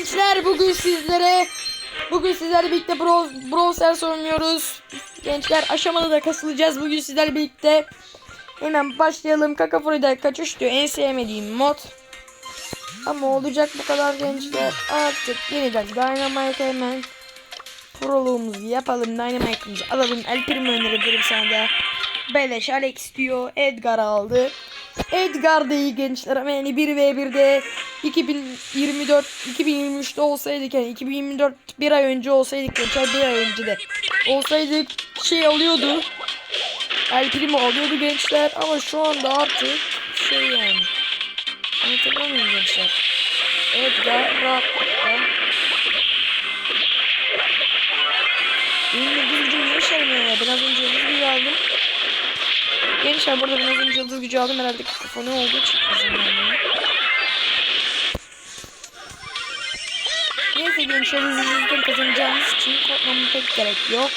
gençler bugün sizlere bugün sizlerle birlikte Brawl, Brawl Stars. Gençler aşamalı da kasılacağız bugün sizlerle birlikte. Hemen başlayalım. Kakafori'de kaçış diyor. En sevmediğim mod. Ama olacak bu kadar gençler. Artık yeniden Dynamite hemen proluğumuzu yapalım. Dynamite'ımızı alalım. El Primo öneririm sana da. Beleş Alex diyor. Edgar aldı. Edgar da iyi gençler ama yani 1v1'de 2024 2023'te olsaydık yani 2024 bir ay önce olsaydık gençler bir ay önce de olsaydık şey alıyordu. El Primo alıyordu gençler ama şu anda artık şey yani. Anlatabiliyor muyum gençler Edgar rahatlıkla Benim yıldız gücüm ne işe yaramıyor ya? Ben az önce yıldız gücü aldım. Gençler burada ben az önce yıldız gücü aldım. Herhalde kafana olduğu için izin vermiyor. Neyse gençler hızlı hızlı kazanacağımız için korkmamın pek gerek yok.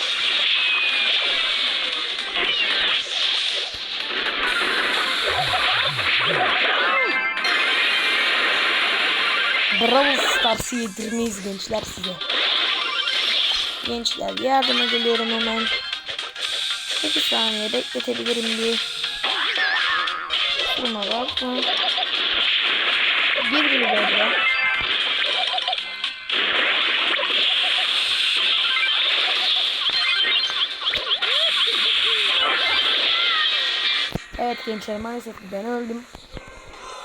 Bravo Stars'ı yedirmeyiz gençler size. Gençler yardıma geliyorum hemen. 8 saniye bekletebilirim bir. Duruma bakma. Bir bir böyle. Evet gençler maalesef ben öldüm.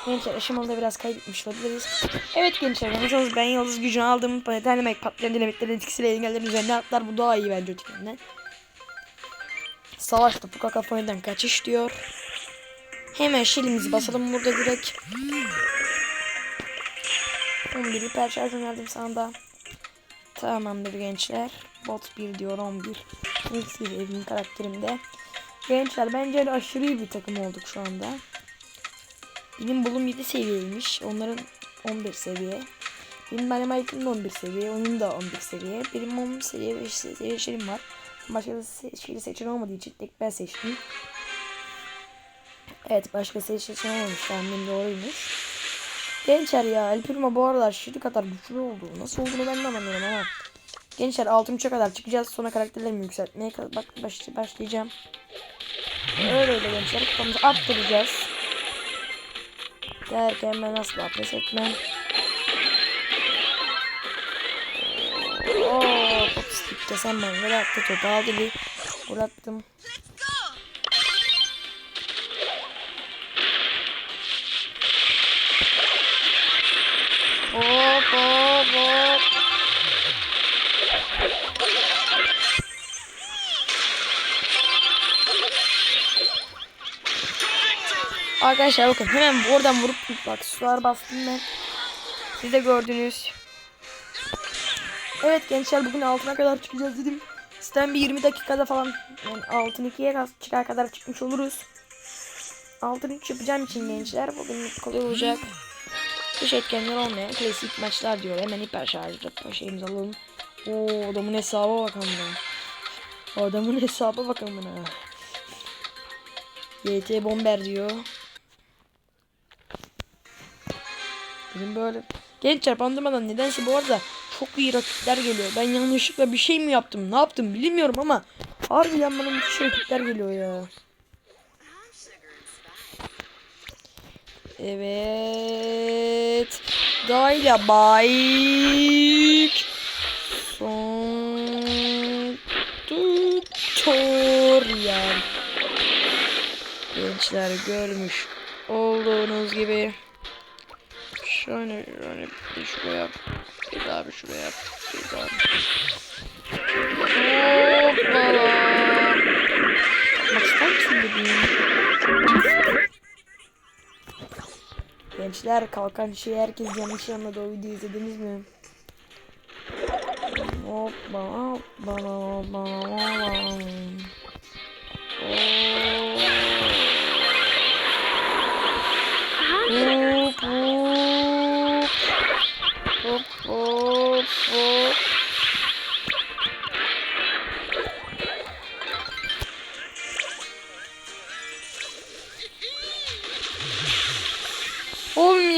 Gençler aşamalı biraz kaybetmiş olabiliriz. Evet gençler yalnız ben yıldız gücünü aldım. Dynamite patlayan dinamitlerin etkisiyle engellerin üzerine atlar. Bu daha iyi bence ötekinden. Savaş topu kakafoninden kaçış diyor. Hemen şilimizi basalım burada direkt. 11 hiper şarj önerdim sana da. Tamamdır gençler. Bot 1 diyor 11. İlk evim karakterimde. Gençler bence aşırı iyi bir takım olduk şu anda. Benim bulum 7 seviyeymiş. Onların 11 seviye. Benim Dynamite'ın da 11 seviye. Onun da 11 seviye. Benim 10 seviye 5 seviye var. Başka seçili seçen olmadığı için tek ben seçtim. Evet başka seçen olmamış. Tahmin doğruymuş. Gençler ya El bu aralar şimdi kadar güçlü oldu. Nasıl olduğunu ben de anlamıyorum ama. Gençler altın üçe kadar çıkacağız. Sonra karakterlerimi yükseltmeye bak baş, başlayacağım. Öyle öyle gençler. Kupamızı arttıracağız. Derken ben asla pes etmem. Oo, top skip desem ben gol attı topu aldı bir gol hop hop. Arkadaşlar bakın hemen oradan vurup bak sular bastım ben. Siz de gördünüz. Evet gençler bugün altına kadar çıkacağız dedim. Sizden bir 20 dakikada falan yani altın 2'ye çıkar kadar çıkmış oluruz. Altın 3 yapacağım için gençler bugün kolay olacak. Dış etkenler olmayan klasik maçlar diyor. Hemen hiper şarjı şeyimizi alalım. Oo adamın hesaba bak amına. Adamın hesaba bak amına. YT bomber diyor. Bizim böyle gençler bandırmadan nedense bu arada çok iyi rakipler geliyor. Ben yanlışlıkla bir şey mi yaptım? Ne yaptım bilmiyorum ama harbiden bana müthiş rakipler geliyor ya. Evet. Dynamite. Son tutorial. Gençler görmüş olduğunuz gibi şöyle şöyle bir şuraya yap. Bir daha bir şuraya yap. Bir daha. Hoppala. Bak ister misin bebeğim? Gençler kalkan şey herkes yanlış anladı o videoyu izlediniz mi? Hoppa hoppa hoppa hoppa.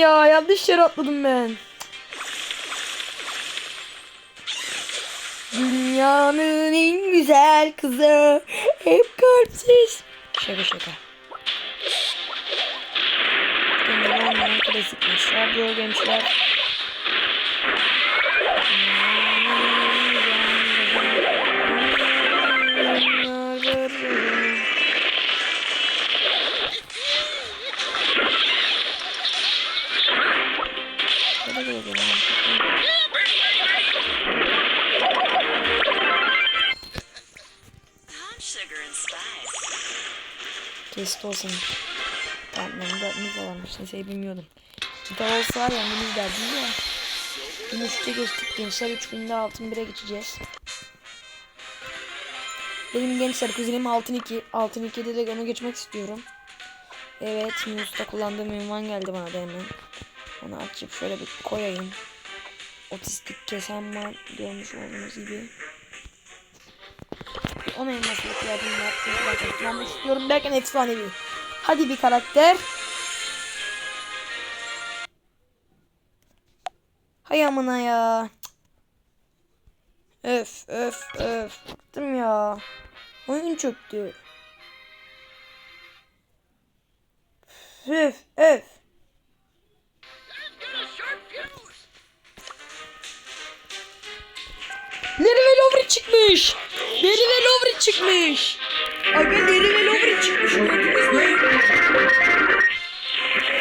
ya yanlış yere atladım ben. Dünyanın en güzel kızı hep kalpsiz. Şaka şaka. Genel diyor gençler. Thank you. Kesit olsun. Tamam benim de ne varmış neyse bilmiyordum. Kita olsa yendiniz derdim ya. Gün 3'te geçtik gençler 3 günde altın 1'e geçeceğiz. Benim gençler kuzenim altın 2. Altın 2'de de onu geçmek istiyorum. Evet Minus'ta kullandığım ünvan geldi bana da hemen. Onu açıp şöyle bir koyayım. Otistik kesen var görmüş olduğunuz gibi. Ona elması ihtiyacım var. Çünkü ben istiyorum. Belki efsanevi. Hadi bir karakter. Hay amına ya. Öf öf öf. Bıktım ya. Oyun çöktü. Öf öf. Larry ve Lovry çıkmış. Larry ve Lovry çıkmış. Aga Larry ve Lovry çıkmış. Gördünüz mü?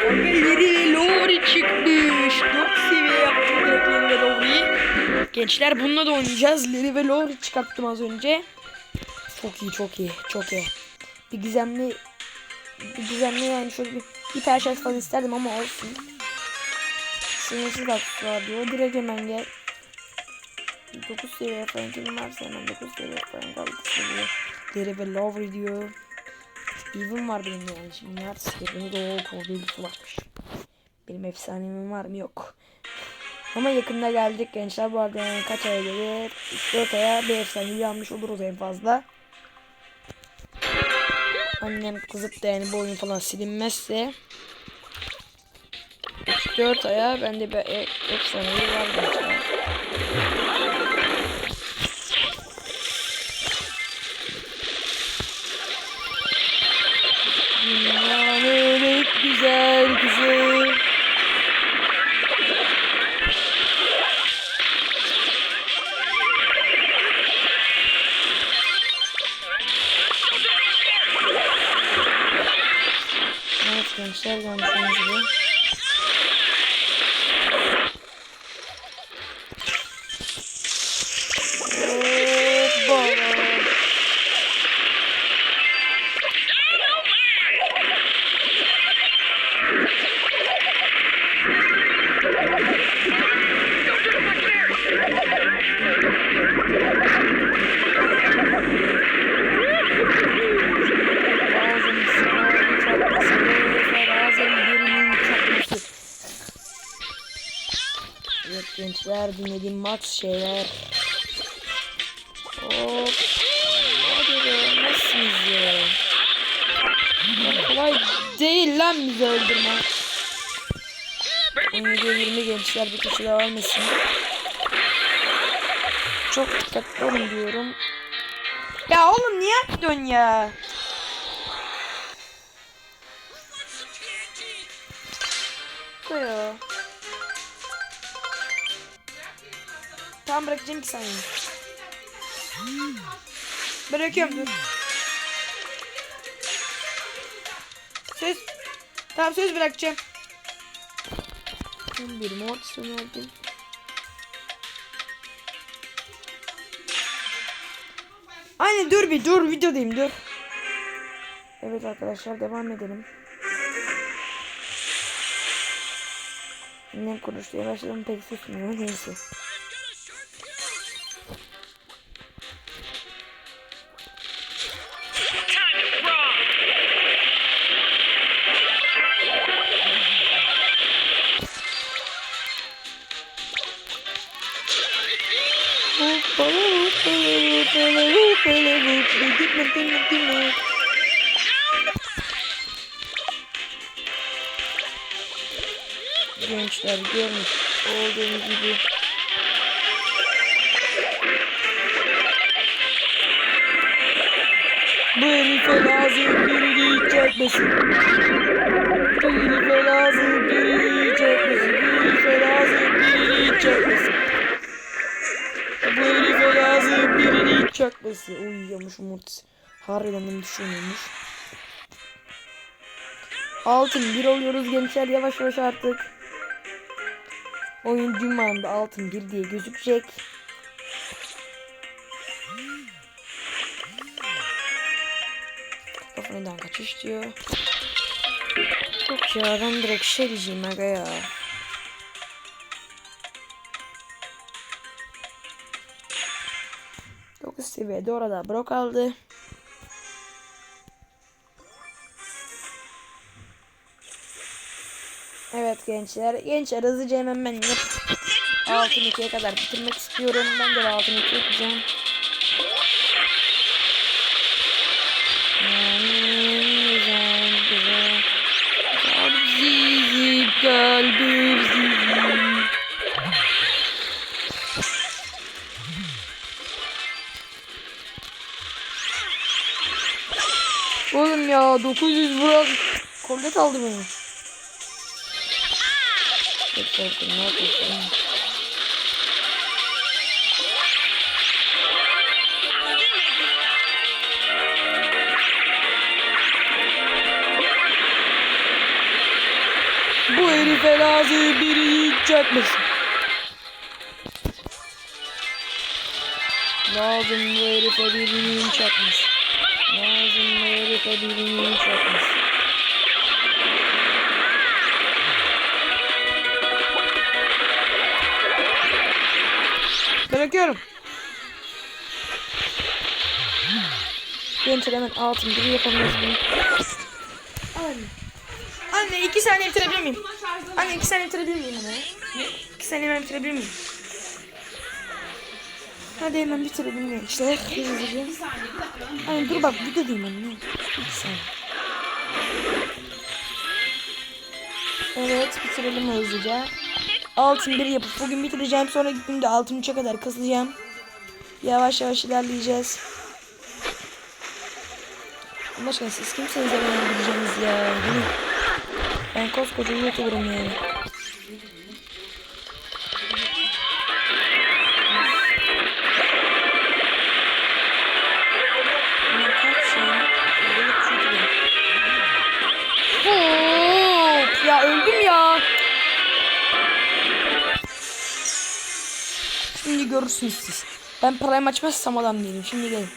Aga Larry ve Lovry çıkmış. 4 seviye yaptım direkt Larry ve Lovry'yi. Gençler bununla da oynayacağız. Larry ve Lovry çıkarttım az önce. Çok iyi çok iyi çok iyi. Bir gizemli bir gizemli yani şöyle bir hiper şans falan isterdim ama olsun. Sınırsız aksesuar diyor. Direkt hemen gel. 9 seviye Frank'im varsa hemen 9 seviye Frank 6 seviye Deri ve Lowry diyor. Steven var benim yani şimdi var. Steven'ı da o koruyucusu varmış. Benim efsanemim var mı yok. Ama yakında geldik gençler bu arada yani kaç aya gelir? 4 aya bir efsanevi almış oluruz en fazla. Annem kızıp da yani bu oyun falan silinmezse 3-4 aya bende bir e- efsanevi Gençler dinlediğim max şeyler. Hop Hadi be nasılsınız ya? Ya Kolay değil lan bizi öldürme. 17-20 gençler bir kişi daha ölmesin. Çok dikkatli olun diyorum. Ya oğlum niye atıyorsun ya? Koyuyor. Tamam bırakacağım ki saniye. Bırakıyorum dur. Söz. Tamam söz bırakacağım. Bir mod sönerdim. Aynen dur bir dur videodayım dur. Evet arkadaşlar devam edelim. Ne konuşmaya başladım pek susmuyor neyse. Bilme bilme bilme. Gençler görmüş olduğum gibi. Bu herife lazım birini çekmesin. Bu herife lazım birini çekmesin. Bu herife lazım birini çekmesin. Birini çekmesin. Uyuyormuş Umut. Harbiden düşünüyormuş. Altın bir oluyoruz gençler yavaş yavaş artık. Oyun cumanda altın bir diye gözükecek. Kafanından kaçış diyor. Yok ya ben direkt şey diyeceğim aga ya. Dokuz seviyede orada Brock aldı. Evet gençler. Gençler hızlıca hemen ben yap. Altın ikiye kadar bitirmek istiyorum. Ben de altın iki yapacağım. Güzel, güzel. Zizi, Oğlum ya 900 vuran kornet aldı beni. Bu herife lazım biri çakmasın. Lazım bu herife birinin çakması. Lazım herife birinin çakması. Bırakıyorum. Gençler hemen altın gibi yapamıyoruz bunu. Anne. Anne iki saniye bitirebilir miyim? Anne iki saniye bitirebilir miyim anne? İki saniye hemen bitirebilir miyim? Hadi hemen bitirelim gençler. Hızlıca. Anne dur bak bu da değil anne. Evet bitirelim hızlıca. Altın bir yapıp bugün bitireceğim. Sonra günde altın 3'e kadar kasacağım. Yavaş yavaş ilerleyeceğiz. Allah aşkına siz kimseniz de bana gideceğiniz ya. Ben koskoca YouTuber'ım yani. Görürsünüz siz. Ben prime açmazsam adam değilim. Şimdi gelin.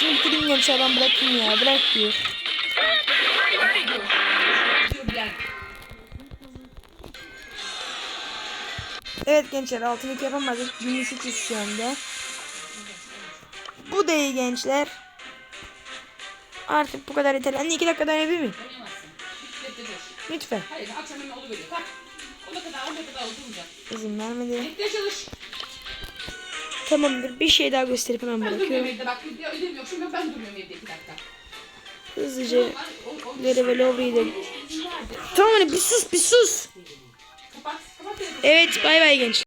Şimdi bitireyim gençler ben bırakayım ya. Bırak diyor. Evet gençler altın iki yapamadık. Gümüş üçüz şu anda. Bu da iyi gençler. Artık bu kadar yeter. Anne iki dakika dayanabilir miyim? Lütfen. Hayır akşam hemen oluyor. Kalk. Ona kadar ona kadar oturmayacak. İzin vermedi. Bekle çalış. Tamamdır. Bir şey daha gösterip hemen Ben bırakıyorum. evde bak. Ödem yok. Şimdi ben durmuyorum evde iki dakika. Hızlıca Leri ve Lovri'yi de... Tamam hani bir sus bir sus. Kapat. Kapat. Evet bay bay gençler.